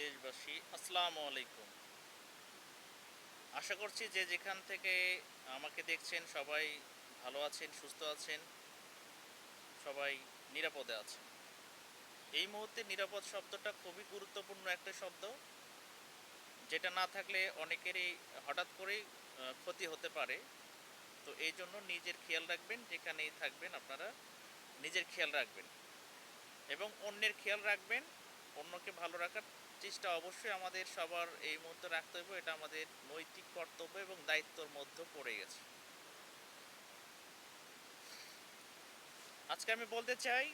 দেশবাসী, আসসালামু আলাইকুম। আশা করছি যে যেখান থেকে আমাকে দেখছেন সবাই ভালো আছেন, সুস্থ আছেন, সবাই নিরাপদে আছেন। এই মুহূর্তে নিরাপদ শব্দটা খুবই গুরুত্বপূর্ণ একটা শব্দ, যেটা না থাকলে অনেকেরই হঠাৎ করেই ক্ষতি হতে পারে। তো এই জন্য নিজের খেয়াল রাখবেন, যেখানেই থাকবেন আপনারা নিজের খেয়াল রাখবেন। এবং অন্যের খেয়াল রাখবেন, অন্যকে ভালো রাখার চেষ্টা অবশ্যই আমাদের সবার এই মুহূর্তে রাখতে হবে। এটা আমাদের নৈতিক কর্তব্য এবং দায়িত্বর মধ্যে পড়ে গেছে। আজকে আমি বলতে চাই,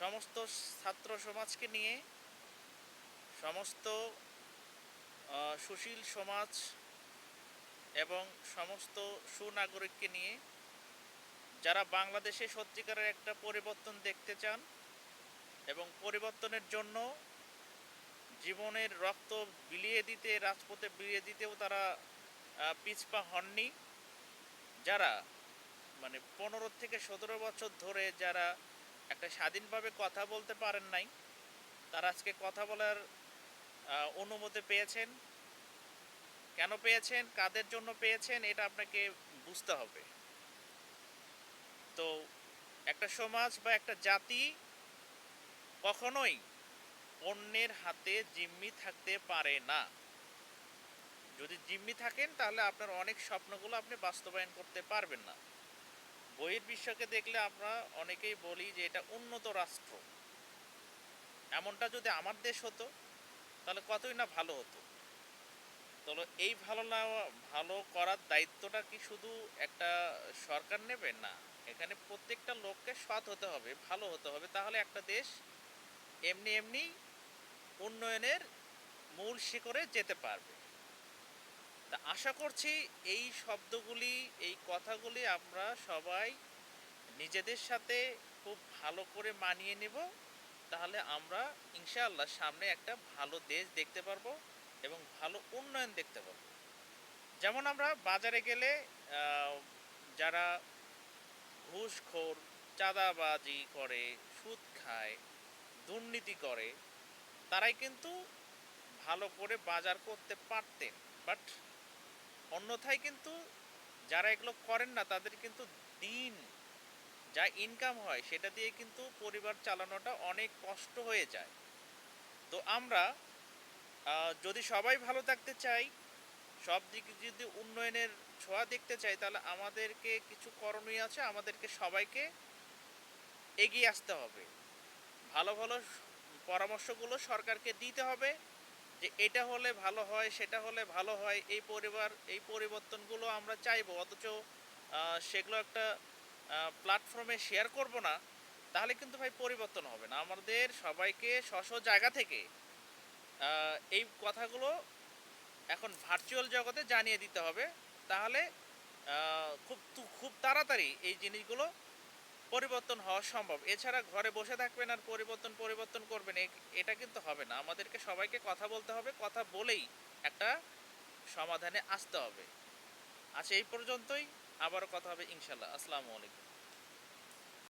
সমস্ত ছাত্র সমাজকে নিয়ে, সমস্ত সুশীল সমাজ এবং সমস্ত সুনাগরিককে নিয়ে, যারা বাংলাদেশে সত্যিকারের একটা পরিবর্তন দেখতে চান এবং পরিবর্তনের জন্য জীবনের রক্ত বিলিয়ে দিতে, রাজপথে বিলিয়ে দিতেও তারা পিছপা হননি। যারা মানে পনেরো থেকে সতেরো বছর ধরে যারা একটা স্বাধীনভাবে কথা বলতে পারেন নাই, তারা আজকে কথা বলার অনুমতি পেয়েছেন। কেন পেয়েছেন? কাদের জন্য পেয়েছেন? এটা আপনাকে বুঝতে হবে। তো একটা সমাজ বা একটা জাতি কখনোই অন্যের হাতে জিম্মি থাকতে পারে না। যদি জিম্মি থাকেন, তাহলে আপনার অনেক স্বপ্নগুলো আপনি বাস্তবায়ন করতে পারবেন না। বইয়ের বিশ্বকে দেখলে আমরা অনেকেই বলি যে, এটা উন্নত রাষ্ট্র। এমনটা যদি আমার দেশ হতো, তাহলে কতই না ভালো হতো? তাহলে এই ভালো না, ভালো করার দায়িত্বটা কি শুধু একটা সরকার নেবে? না, এখানে প্রত্যেকটা লোককে সৎ হতে হবে, ভালো হতে হবে। তাহলে একটা দেশ এমনি এমনি উন্নয়নের মূল শিখরে যেতে পারবে। তা আশা করছি এই শব্দগুলি, এই কথাগুলি আমরা সবাই নিজেদের সাথে খুব ভালো করে মানিয়ে নেব। তাহলে আমরা ইনশাআল্লাহ সামনে একটা ভালো দেশ দেখতে পারব এবং ভালো উন্নয়ন দেখতে পারব। যেমন আমরা বাজারে গেলে যারা ঘুষখোর, চাঁদাবাজি করে, সুদ খায়, দুর্নীতি করে তারাই কিন্তু ভালো করে বাজার করতে পারতেন। বাট অন্যথায় কিন্তু যারা এগুলো করেন না, তাদের কিন্তু দিন যা ইনকাম হয়, সেটা দিয়ে কিন্তু পরিবার চালানোটা অনেক কষ্ট হয়ে যায়। তো আমরা যদি সবাই ভালো থাকতে চাই, সব দিকে যদি উন্নয়নের ছোঁয়া দেখতে চাই, তাহলে আমাদেরকে কিছু করণীয় আছে, আমাদেরকে সবাইকে এগিয়ে আসতে হবে। ভালো ভালো পরামর্শগুলো সরকারকে দিতে হবে যে এটা হলে ভালো হয়, সেটা হলে ভালো হয়, এই পরিবার, এই পরিবর্তনগুলো আমরা চাইব। অথচ সেগুলো একটা প্ল্যাটফর্মে শেয়ার করব না, তাহলে কিন্তু ভাই পরিবর্তন হবে না। আমাদের সবাইকে স্ব জায়গা থেকে এই কথাগুলো এখন ভার্চুয়াল জগতে জানিয়ে দিতে হবে। তাহলে খুব খুব তাড়াতাড়ি এই জিনিসগুলো পরিবর্তন হওয়া সম্ভব। এছাড়া ঘরে বসে থাকবেন আর পরিবর্তন পরিবর্তন করবেন এটা কিন্তু হবে না। আমাদেরকে সবাইকে কথা বলতে হবে, কথা বলেই একটা সমাধানে আসতে হবে। আচ্ছা এই পর্যন্তই। আবারও কথা হবে, ইনশাল্লাহ। আসসালামু আলাইকুম।